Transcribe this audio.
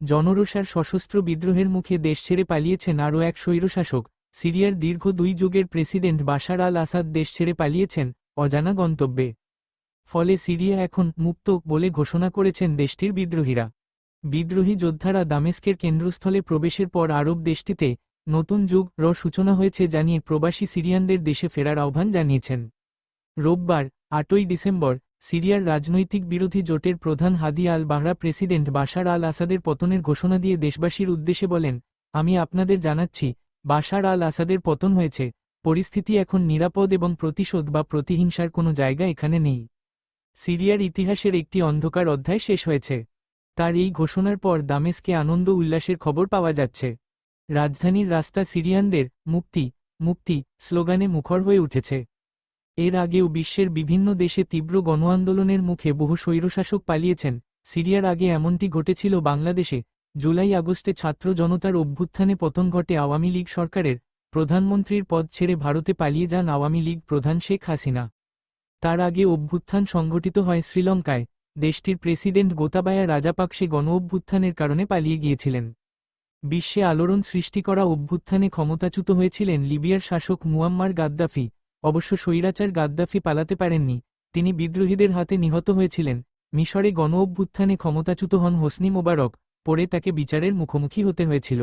জনরোষার সশস্ত্র বিদ্রোহের মুখে দেশ ছেড়ে পালিয়েছেন আরও এক স্বৈরশাসক, সিরিয়ার দীর্ঘ দুই যুগের প্রেসিডেন্ট বাশার আল আসাদ দেশ ছেড়ে পালিয়েছেন, অজানা গন্তব্যে। ফলে সিরিয়া এখন মুক্ত বলে ঘোষণা করেছেন দেশটির বিদ্রোহীরা। বিদ্রোহী যোদ্ধারা দামেস্কের কেন্দ্রস্থলে প্রবেশের পর আরব দেশটিতে নতুন যুগ র সূচনা হয়েছে জানিয়ে প্রবাসী সিরিয়ানদের দেশে ফেরার আহ্বান জানিয়েছেন। রোববার, আটই ডিসেম্বর সিরিয়ার রাজনৈতিক বিরোধী জোটের প্রধান হাদি আল বাহরা প্রেসিডেন্ট বাশার আল আসাদের পতনের ঘোষণা দিয়ে দেশবাসীর উদ্দেশ্যে বলেন, আমি আপনাদের জানাচ্ছি, বাশার আল আসাদের পতন হয়েছে, পরিস্থিতি এখন নিরাপদ এবং প্রতিশোধ বা প্রতিহিংসার কোনো জায়গা এখানে নেই। সিরিয়ার ইতিহাসের একটি অন্ধকার অধ্যায় শেষ হয়েছে। তার এই ঘোষণার পর দামেস্কে আনন্দ উল্লাসের খবর পাওয়া যাচ্ছে। রাজধানীর রাস্তা সিরিয়ানদের, মুক্তি মুক্তি স্লোগানে মুখর হয়ে উঠেছে। এর আগেও বিশ্বের বিভিন্ন দেশে তীব্র গণ আন্দোলনের মুখে বহু স্বৈরশাসক পালিয়েছেন। সিরিয়ার আগে এমনটি ঘটেছিল বাংলাদেশে। জুলাই আগস্টে ছাত্র জনতার অভ্যুত্থানে পতন ঘটে আওয়ামী লীগ সরকারের প্রধানমন্ত্রীর পদ ছেড়ে ভারতে পালিয়ে যান আওয়ামী লীগ প্রধান শেখ হাসিনা। তার আগে অভ্যুত্থান সংঘটিত হয় শ্রীলঙ্কায়। দেশটির প্রেসিডেন্ট গোতাবায়া রাজাপাকসে গণ অভ্যুত্থানের কারণে পালিয়ে গিয়েছিলেন। বিশ্বে আলোড়ন সৃষ্টি করা অভ্যুত্থানে ক্ষমতাচ্যুত হয়েছিলেন লিবিয়ার শাসক মুয়াম্মার গাদ্দাফি। অবশ্য স্বৈরাচার গাদ্দাফি পালাতে পারেননি, তিনি বিদ্রোহীদের হাতে নিহত হয়েছিলেন। মিশরে গণ অভ্যুত্থানে ক্ষমতাচ্যুত হন হোসনি মোবারক, পরে তাকে বিচারের মুখোমুখি হতে হয়েছিল।